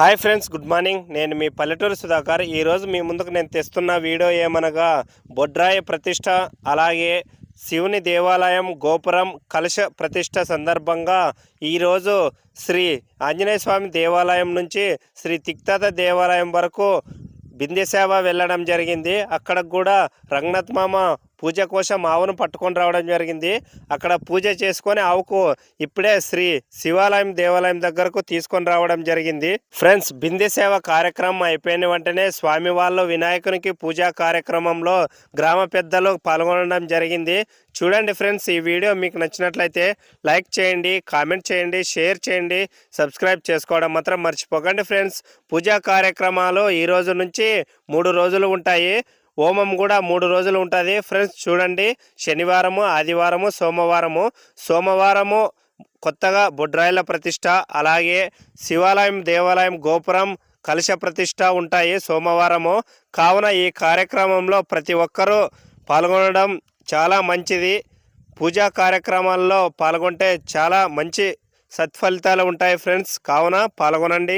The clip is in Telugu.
Hi friends good morning. నేను మీ పల్లెటూరు సుధాకర్. ఈరోజు మీ ముందుకు నేను తెస్తున్న వీడియో ఏమనగా బొడ్రాయి ప్రతిష్ట అలాగే శివుని దేవాలయం గోపురం కలశ ప్రతిష్ట సందర్భంగా ఈరోజు శ్రీ ఆంజనేయ స్వామి దేవాలయం నుంచి శ్రీ తిక్తాత దేవాలయం వరకు బిందె సేవ వెళ్ళడం జరిగింది. అక్కడ కూడా రంగనాథ్ మామ పూజ కోసం ఆవును పట్టుకొని రావడం జరిగింది. అక్కడ పూజ చేసుకొని ఆవుకు ఇప్పుడే శ్రీ శివాలయం దేవాలయం దగ్గరకు తీసుకొని రావడం జరిగింది. ఫ్రెండ్స్ బిందె సేవ కార్యక్రమం అయిపోయిన వెంటనే స్వామి వాళ్ళు వినాయకునికి పూజా కార్యక్రమంలో గ్రామ పెద్దలు పాల్గొనడం జరిగింది. చూడండి ఫ్రెండ్స్ ఈ వీడియో మీకు నచ్చినట్లయితే లైక్ చేయండి కామెంట్ చేయండి షేర్ చేయండి సబ్స్క్రైబ్ చేసుకోవడం మాత్రం మర్చిపోకండి ఫ్రెండ్స్. పూజా కార్యక్రమాలు ఈ రోజు నుంచి మూడు రోజులు ఉంటాయి. హోమం కూడా మూడు రోజులు ఉంటుంది. ఫ్రెండ్స్ చూడండి. శనివారము ఆదివారము సోమవారము. సోమవారము కొత్తగా బొడ్రాయిల ప్రతిష్ట అలాగే శివాలయం దేవాలయం గోపురం కలశ ప్రతిష్ట ఉంటాయి సోమవారము. కావున ఈ కార్యక్రమంలో ప్రతి ఒక్కరూ పాల్గొనడం చాలా మంచిది. పూజా కార్యక్రమాల్లో పాల్గొంటే చాలా మంచి సత్ఫలితాలు ఉంటాయి ఫ్రెండ్స్. కావున పాల్గొనండి.